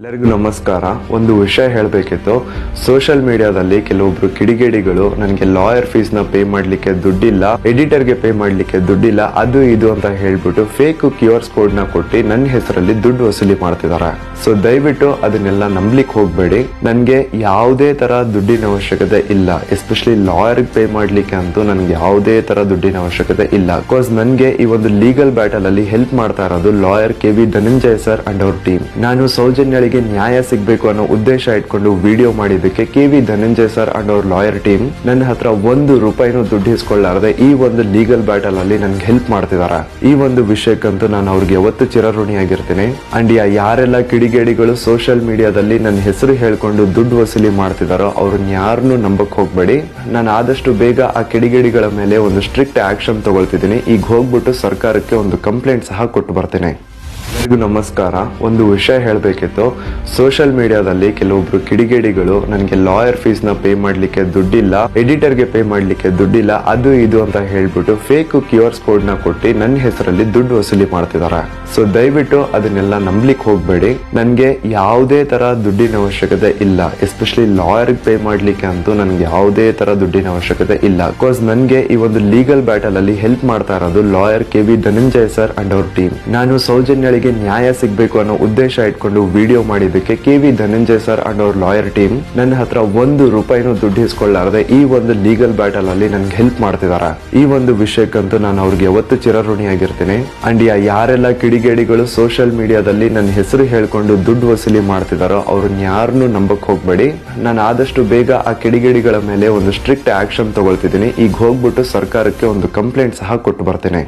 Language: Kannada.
ಎಲ್ಲರಿಗೂ ನಮಸ್ಕಾರ. ಒಂದು ವಿಷಯ ಹೇಳಬೇಕಿತ್ತು. ಸೋಷಿಯಲ್ ಮೀಡಿಯಾದಲ್ಲಿ ಕೆಲವೊಬ್ರು ಕಿಡಿಗೇಡಿಗಳು ನನಗೆ ಲಾಯರ್ ಫೀಸ್ನ ಪೇ ಮಾಡಲಿಕ್ಕೆ ದುಡ್ಡಿಲ್ಲ ಎಡಿಟರ್ಗೆ ಪೇ ಮಾಡಲಿಕ್ಕೆ ದುಡ್ಡಿಲ್ಲ, ಅದು ಇದು ಅಂತ ಹೇಳ್ಬಿಟ್ಟು ಫೇಕ್ ಕ್ಯೂ ಆರ್ ಕೋಡ್ನ ಕೊಟ್ಟು ನನ್ನ ಹೆಸರಲ್ಲಿ ದುಡ್ಡು ವಸೂಲಿ ಮಾಡ್ತಿದ್ದಾರೆ ಸೊ ದಯವಿಟ್ಟು ಅದನ್ನೆಲ್ಲ ನಂಬಲಿಕ್ಕೆ ಹೋಗ್ಬೇಡಿ. ನನಗೆ ಯಾವುದೇ ತರ ದುಡ್ಡಿನ ಅವಶ್ಯಕತೆ ಇಲ್ಲ. ಎಸ್ಪೆಷಲಿ ಲಾಯರ್ ಪೇ ಮಾಡಲಿಕ್ಕೆ ಅಂತೂ ನನಗೆ ಯಾವುದೇ ತರ ದುಡ್ಡಿನ ಅವಶ್ಯಕತೆ ಇಲ್ಲ. ಬಿಕಾಸ್ ನನಗೆ ಈ ಒಂದು ಲೀಗಲ್ ಬ್ಯಾಟಲ್ ಅಲ್ಲಿ ಹೆಲ್ಪ್ ಮಾಡ್ತಾ ಇರೋದು lawyer K V Dhananjaya sir and our team. ನಾನು ಸೌಜನ್ಯಳಿಗೆ ನ್ಯಾಯ ಸಿಗಬೇಕು ಅನ್ನೋ ಉದ್ದೇಶ ಇಟ್ಕೊಂಡು ವಿಡಿಯೋ ಮಾಡಿದ್ದಕ್ಕೆ K V Dhananjaya sir and ಅವ್ರ ಲಾಯರ್ ಟೀಮ್ ನನ್ನ ಹತ್ರ ಒಂದು ರೂಪಾಯಿನೂ ದುಡ್ಡು ಇಸ್ಕೊಳ್ಳಾರದೆ ಈ ಒಂದು ಲೀಗಲ್ ಬ್ಯಾಟಲ್ ಅಲ್ಲಿ ನನ್ಗೆ ಹೆಲ್ಪ್ ಮಾಡ್ತಿದಾರ. ಈ ಒಂದು ವಿಷಯಕ್ಕಂತೂ ನಾನು ಅವ್ರಿಗೆ ಯಾವತ್ತು ಚಿರಋಣಿಯಾಗಿರ್ತೀನಿ. ಅಂಡ್ ಯಾರೆಲ್ಲ ಕಿಡಿಗೇಡಿಗಳು ಸೋಷಿಯಲ್ ಮೀಡಿಯಾದಲ್ಲಿ ನನ್ನ ಹೆಸರು ಹೇಳ್ಕೊಂಡು ದುಡ್ಡು ವಸೂಲಿ ಮಾಡ್ತಿದಾರೋ ಅವ್ರನ್ನ ಯಾರನ್ನೂ ನಂಬಕ್ ಹೋಗ್ಬೇಡಿ. ನಾನು ಆದಷ್ಟು ಬೇಗ ಆ ಕಿಡಿಗೇಡಿಗಳ ಮೇಲೆ ಒಂದು ಸ್ಟ್ರಿಕ್ಟ್ ಆಕ್ಷನ್ ತಗೊಳ್ತಿದ್ದೀನಿ. ಈಗ ಹೋಗ್ಬಿಟ್ಟು ಸರ್ಕಾರಕ್ಕೆ ಒಂದು ಕಂಪ್ಲೇಂಟ್ ಸಹ ಕೊಟ್ಟು ಬರ್ತೀನಿ. ಎಲ್ಲರಿಗೂ ನಮಸ್ಕಾರ. ಒಂದು ವಿಷಯ ಹೇಳಬೇಕಿತ್ತು. ಸೋಷಿಯಲ್ ಮೀಡಿಯಾದಲ್ಲಿ ಕೆಲವೊಬ್ರು ಕಿಡಿಗೇಡಿಗಳು ನನಗೆ ಲಾಯರ್ ಫೀಸ್ನ ಪೇ ಮಾಡ್ಲಿಕ್ಕೆ ದುಡ್ಡಿಲ್ಲ ಎಡಿಟರ್ಗೆ ಪೇ ಮಾಡ್ಲಿಕ್ಕೆ ದುಡ್ಡಿಲ್ಲ, ಅದು ಇದು ಅಂತ ಹೇಳ್ಬಿಟ್ಟು ಫೇಕ್ ಕ್ಯೂ ಆರ್ ಕೋಡ್ನ ಕೊಟ್ಟು ನನ್ನ ಹೆಸರಲ್ಲಿ ದುಡ್ಡು ವಸೂಲಿ ಮಾಡ್ತಿದ್ದಾರೆ ಸೊ ದಯವಿಟ್ಟು ಅದನ್ನೆಲ್ಲ ನಂಬಲಿಕ್ಕೆ ಹೋಗ್ಬೇಡಿ. ನನಗೆ ಯಾವುದೇ ತರ ದುಡ್ಡಿನ ಅವಶ್ಯಕತೆ ಇಲ್ಲ. ಎಸ್ಪೆಷಲಿ ಲಾಯರ್ ಪೇ ಮಾಡ್ಲಿಕ್ಕೆ ಅಂತೂ ನನಗೆ ಯಾವುದೇ ತರ ದುಡ್ಡಿನ ಅವಶ್ಯಕತೆ ಇಲ್ಲ. ಬಿಕಾಸ್ ನನಗೆ ಈ ಒಂದು ಲೀಗಲ್ ಬ್ಯಾಟಲ್ ಅಲ್ಲಿ ಹೆಲ್ಪ್ ಮಾಡ್ತಾ ಇರೋದು lawyer K V Dhananjaya sir and our team. ನಾನು ಸೌಜನ್ಯಳಿಗೆ ನ್ಯಾಯ ಸಿಗ್ಬೇಕು ಅನ್ನೋ ಉದ್ದೇಶ ಇಟ್ಕೊಂಡು ವಿಡಿಯೋ ಮಾಡಿದ್ದಕ್ಕೆ K V Dhananjaya sir and ಅವ್ರ ಲಾಯರ್ ಟೀಮ್ ನನ್ನ ಹತ್ರ ಒಂದು ರೂಪಾಯಿನೂ ದುಡ್ಡು ಇಸ್ಕೊಳ್ಳಾರದೆ ಈ ಒಂದು ಲೀಗಲ್ ಬ್ಯಾಟಲ್ ಅಲ್ಲಿ ನನ್ಗೆ ಹೆಲ್ಪ್ ಮಾಡ್ತಿದಾರ. ಈ ಒಂದು ವಿಷಯಕ್ಕಂತೂ ನಾನು ಅವ್ರಿಗೆ ಯಾವತ್ತು ಚಿರಋಣಿಯಾಗಿರ್ತೀನಿ. ಅಂಡ್ ಯಾರೆಲ್ಲ ಕಿಡಿಗೇಡಿಗಳು ಸೋಷಿಯಲ್ ಮೀಡಿಯಾದಲ್ಲಿ ನನ್ನ ಹೆಸರು ಹೇಳ್ಕೊಂಡು ದುಡ್ಡು ವಸೂಲಿ ಮಾಡ್ತಿದಾರೋ ಅವ್ರನ್ನ ಯಾರನ್ನು ನಂಬಕ್ ಹೋಗ್ಬೇಡಿ. ನಾನು ಆದಷ್ಟು ಬೇಗ ಆ ಕಿಡಿಗೇಡಿಗಳ ಮೇಲೆ ಒಂದು ಸ್ಟ್ರಿಕ್ಟ್ ಆಕ್ಷನ್ ತಗೊಳ್ತಿದ್ದೀನಿ. ಈಗ ಹೋಗ್ಬಿಟ್ಟು ಸರ್ಕಾರಕ್ಕೆ ಒಂದು ಕಂಪ್ಲೇಂಟ್ ಸಹ ಕೊಟ್ಟು ಬರ್ತೀನಿ.